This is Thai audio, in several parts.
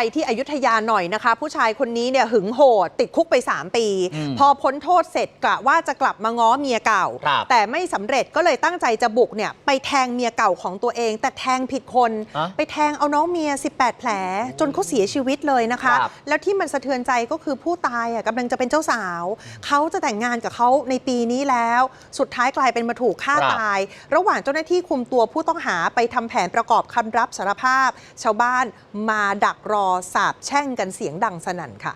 ไปที่อยุธยาหน่อยนะคะ ผู้ชายคนนี้เนี่ยหึงโหด ติดคุกไป 3 ปีอืมพอพ้นโทษเสร็จกะว่าจะกลับมาง้อเมียเก่าครับแต่ไม่สำเร็จก็เลยตั้งใจจะบุกเนี่ยไปแทงเมียเก่าของตัวเอง แต่แทงผิดคนอะไปแทงเอาน้องเมีย 18 แผล จนเขาเสียชีวิตเลยนะคะครับแล้วที่มันสะเทือนใจก็คือผู้ตายอะกำลังจะเป็นเจ้าสาว เขาจะแต่งงานกับเขาในปีนี้แล้ว สุดท้ายกลายเป็นมาถูกฆ่าครับตาย ระหว่างเจ้าหน้าที่คุมตัวผู้ต้องหาไปทำแผนประกอบคำรับสารภาพ ชาวบ้านมาดักรอสาบแช่งกันเสียงดังสนั่นค่ะ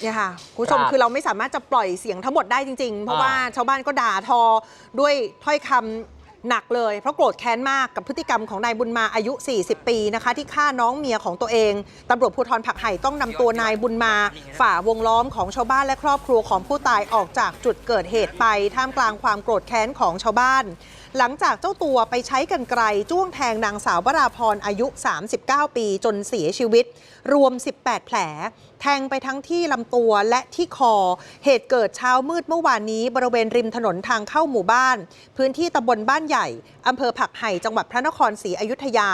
เนี่ยค่ะคุณผู้ชมครับคือเราไม่สามารถจะปล่อยเสียงทั้งหมดได้จริง ๆ เพราะอ่าว่าชาวบ้านก็ด่าทอด้วยถ้อยคำ หนักเลย เพราะโกรธแค้นมากกับพฤติกรรมของนายบุญมาอายุ 40 ปีนะคะ ที่ฆ่าน้องเมียของตัวเองตำรวจภูธรผักไห่ต้องนำตัวนายบุญมา ฝ่าวงล้อมของชาวบ้านและครอบครัวของผู้ตายออกจากจุดเกิดเหตุไปท่ามกลางความโกรธแค้นของชาวบ้าน หลังจากเจ้าตัวไปใช้กันไกลจ้วงแทงนางสาววราพรอายุ 39 ปีจนเสียชีวิต รวม 18 แผล แทงไปทั้งที่ลำตัวและที่คอ เหตุเกิดเช้ามืดเมื่อวานนี้บริเวณริมถนนทางเข้าหมู่บ้าน พื้นที่ตำบลบ้านใหญ่อำเภอผักไห่จังหวัดพระนครศรีอยุธยา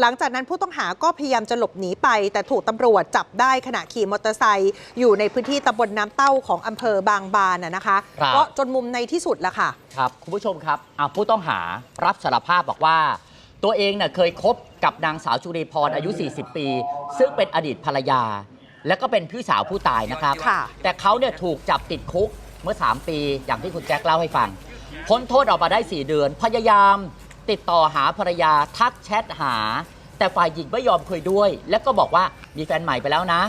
หลังจากนั้นผู้ต้องหาก็พยายามจะหลบหนีไป แต่ถูกตำรวจจับได้ขณะขี่มอเตอร์ไซค์อยู่ในพื้นที่ตำบลน้ำเต้าของอำเภอบางบานนะนะคะครับก็จนมุมในที่สุดละค่ะ ครับ คุณผู้ชมครับอะผู้ต้องหารับสารภาพบอกว่า ตัวเองเน่ยเคยคบกับนางสาวจุรีพรอายุ 40 ปี ซึ่งเป็นอดีตภรรยา และก็เป็นพี่สาวผู้ตายนะครับ ค่ะ แต่เขาเนี่ยถูกจับติดคุกเมื่อ 3 ปีอย่างที่คุณแจ็คเล่าให้ฟัง พ้นโทษออกมาได้ 4 เดือน พยายามติดต่อหาภรรยาทักแชทหา แต่ฝ่ายหญิงไม่ยอมคุยด้วย แล้วก็บอกว่ามีแฟนใหม่ไปแล้วนะ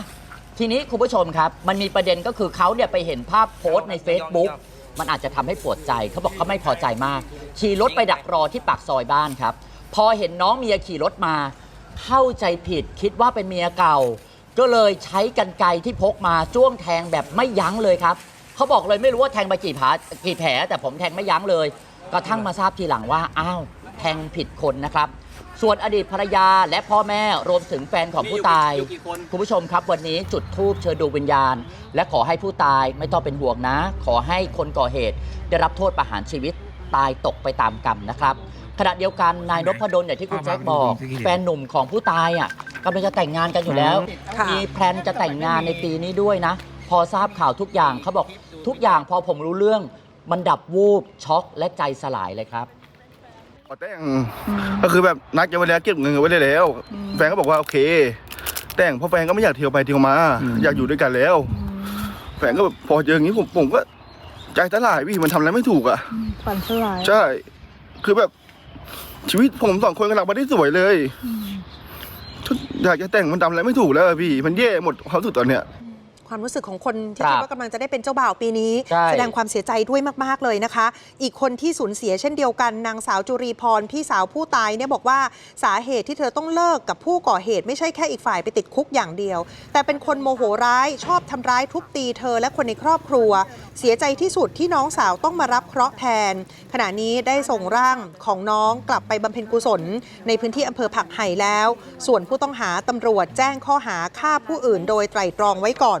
ทีนี้คุณผู้ชมครับ มันมีประเด็นก็คือเขาเนี่ยไปเห็นภาพโพสต์ใน Facebook มันอาจจะทำให้ปวดใจเขาบอกเขาไม่พอใจมาก ขี่รถไปดักรอที่ปากซอยบ้านครับ พอเห็นน้องเมียขี่รถมา เข้าใจผิดคิดว่าเป็นเมียเก่า ก็เลยใช้กันไกรที่พกมาจ้วงแทงแบบไม่ยั้งเลยครับเขาบอกเลยไม่รู้ว่าแทงไปกี่ผากี่แผล แต่ผมแทงไม่ยั้งเลยกระทั่งมาทราบทีหลังว่าอ้าวแทงผิดคนนะครับ ส่วนอดีตภรรยาและพ่อแม่รวมถึงแฟนของผู้ตาย คุณผู้ชมครับวันนี้จุดทูบเชิญดวงวิญญาณ และขอให้ผู้ตายไม่ต้องเป็นห่วงนะ ขอให้คนก่อเหตุ ได้รับโทษประหารชีวิต ตายตกไปตามกรรมนะครับขณะเดียวกันนายนพดลอย่างที่คุณแจ็คบอกแฟนหนุ่มของผู้ตายอะกำลังจะแต่งงานกันอยู่แล้ว ค่ะมีแพลนจะแต่งงานในปีนี้ด้วยนะ พอทราบข่าวทุกอย่างเขาบอกทุกอย่างพอผมรู้เรื่อง มันดับวูบช็อกและใจสลายเลยครับ ขอแต่งก็คือแบบนัดกันไว้แล้วเก็บเงินกันไว้ได้แล้ว แฟนก็บอกว่าโอเค แต่งเพราะแฟนก็ไม่อยากเที่ยวไปเที่ยวมา อยากอยู่ด้วยกันแล้ว แฟนก็แบบพอเจออย่างนี้ผมผมก็ ใจสลายพี่มันทำอะไรไม่ถูกอะ ฝันสลายใช่ คือแบบชีวิตผมสองคนกำลังมาได้สวยเลยทุกอยากจะแต่งมันทำอะไรไม่ถูกแล้วอะพี่ มันแย่หมดความรู้สึกตอนเนี้ย ความรู้สึกของคนที่ครับคิดว่ากำลังจะได้เป็นเจ้าบ่าวปีนี้ใช่แสดงความเสียใจด้วยมาก ๆ เลยนะคะ อีกคนที่สูญเสียเช่นเดียวกันนางสาวจุรีพรพี่สาวผู้ตายเนี่ยบอกว่าสาเหตุที่เธอต้องเลิกกับผู้ก่อเหตุ ไม่ใช่แค่อีกฝ่ายไปติดคุกอย่างเดียว แต่เป็นคนโมโหร้ายชอบทำร้ายทุบตีเธอและคนในครอบครัว เสียใจที่สุดที่น้องสาวต้องมารับเคราะห์แทน ขณะนี้ได้ส่งร่างของน้องกลับไปบำเพ็ญกุศล ในพื้นที่อำเภอผักไห่แล้ว ส่วนผู้ต้องหาตำรวจแจ้งข้อหาฆ่าผู้อื่น โดยไตร่ตรองไว้ก่อน